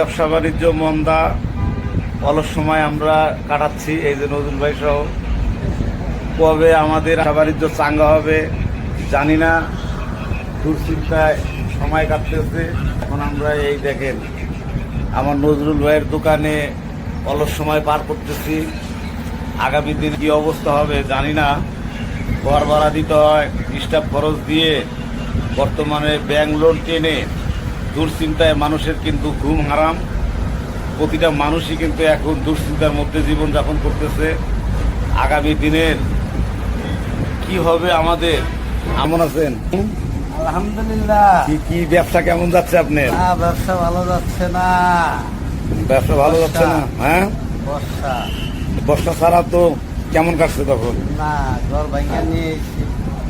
ব্যবসা বাণিজ্য মন্দা অলস সময় আমরা কাটাচ্ছি, এই যে নজরুল ভাই সহ। কবে আমাদের ব্যবসা বাণিজ্য চাঙ্গা হবে জানি না। দুশ্চিন্তায় সময় কাটতেছে। এখন আমরা এই দেখেন, আমার নজরুল ভাইয়ের দোকানে অলস সময় পার করতেছি। আগামী দিন কি অবস্থা হবে জানি না। ঘর ভাড়া দিতে হয় স্টাফ খরচ দিয়ে বর্তমানে ব্যাংক লোন টেনে দুশ্চিন্তায় মানুষের কিন্তু ঘুম হারাম। প্রতিটা মানুষই কিন্তু এখন দুশ্চিন্তার মধ্যে জীবনযাপন করতেছে। আগামী দিনের কি হবে আমাদের? কেমন আছেন? আলহামদুলিল্লাহ। কি কি ব্যবসা কেমন যাচ্ছে আপনার? ব্যবসা ভালো যাচ্ছে না। ব্যবসা ভালো যাচ্ছে না? হ্যাঁ? বর্ষা। বর্ষা ছাড়া তো কেমন কাটছে তখন? না ঘর ভাঙ্গা নিয়ে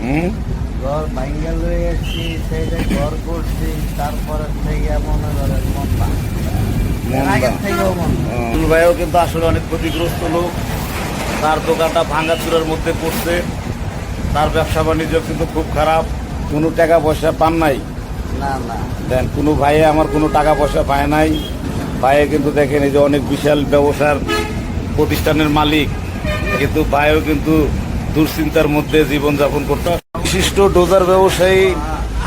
হুম? ঘর ভাঙ্গা লয়ে এসেছি সেইটা ঘর করছি তারপরে থেকে মনে করেন মন মন। ভাইও কিন্তু আসলে অনেক ক্ষতিগ্রস্ত লোক। তার দোকানটা ভাঙ্গাচুরার মধ্যে পড়ছে। তার ব্যবসা বাণিজ্য কিন্তু খুব খারাপ। কোনো টাকা পয়সা পান নাই। না না। দেন কোনো ভাইয়ে আমার কোনো টাকা পয়সা পায় নাই। ভাইয়ে কিন্তু দেখেন এই যে অনেক বিশাল ব্যবসার প্রতিষ্ঠানের মালিক। কিন্তু ভাইও কিন্তু দুশ্চিন্তার মধ্যে জীবনযাপন করতে। বিশিষ্ট ডোজার ব্যবসায়ী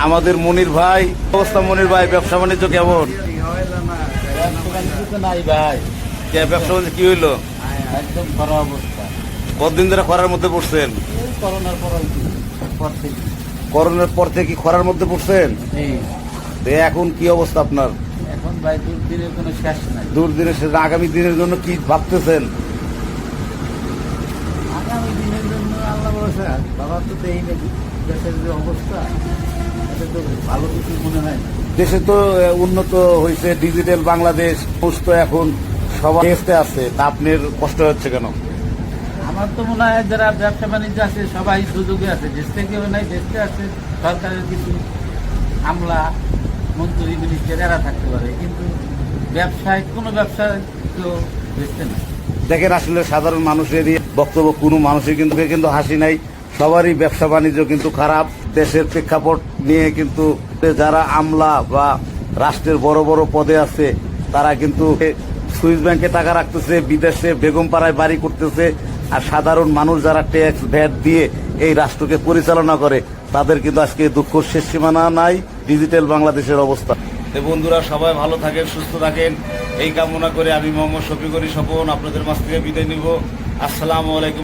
আমাদের মনির ভাই। অবস্থা মনির ভাই? ব্যবসা বাণিজ্য কেমন? নাই ভাই। ব্যবসা বাণিজ্য কি হইল? একদম খারাপ অবস্থা। কতদিন ধরে খরার মধ্যে পড়ছেন? করোনার পর করোনার পর থেকে কি খরার মধ্যে পড়ছেন? এখন কি অবস্থা আপনার? এখন ভাই দূর দিনের কোনো শেষ নাই। দূর দিনের আগামী দিনের জন্য কি ভাবতেছেন? আগামী দিনের জন্য আল্লাহ ভরসা বাবা তো দেই নাকি? দেশের যে অবস্থা এটা তো ভালো কিছু মনে হয় দেশে তো উন্নত হয়েছে ডিজিটাল বাংলাদেশ সুস্থ এখন সবাই দেশে আছে। তা আপনার কষ্ট হচ্ছে কেন? আমার তো মনে হয় যারা ব্যবসা বাণিজ্য আছে সবাই সুযোগে আছে। দেশ থেকেও নাই দেশে আছে সরকারের কিছু আমলা মন্ত্রী মিনিস্টার এরা থাকতে পারে। কিন্তু ব্যবসায় কোনো ব্যবসায় কেউ বেচতে না দেখেন আসলে সাধারণ মানুষেরই বক্তব্য, কোনো মানুষের কিন্তু কিন্তু হাসি নাই। সবারই ব্যবসা বাণিজ্য কিন্তু খারাপ। দেশের প্রেক্ষাপট নিয়ে কিন্তু যারা আমলা বা রাষ্ট্রের বড় বড় পদে আছে, তারা কিন্তু সুইস ব্যাংকে টাকা রাখতেছে, বিদেশে বেগম পাড়ায় বাড়ি করতেছে। আর সাধারণ মানুষ যারা ট্যাক্স, ভ্যাট দিয়ে এই রাষ্ট্রকে পরিচালনা করে, তাদের কিন্তু আজকে দুঃখ শেষ সীমানা নাই। ডিজিটাল বাংলাদেশের অবস্থা। বন্ধুরা সবাই ভালো থাকেন, সুস্থ থাকেন। এই কামনা করে আমি মোহাম্মদ শফিকুরি স্বপন আপনাদের মাছ থেকে বিদায় নিব। আসসালামু আলাইকুম।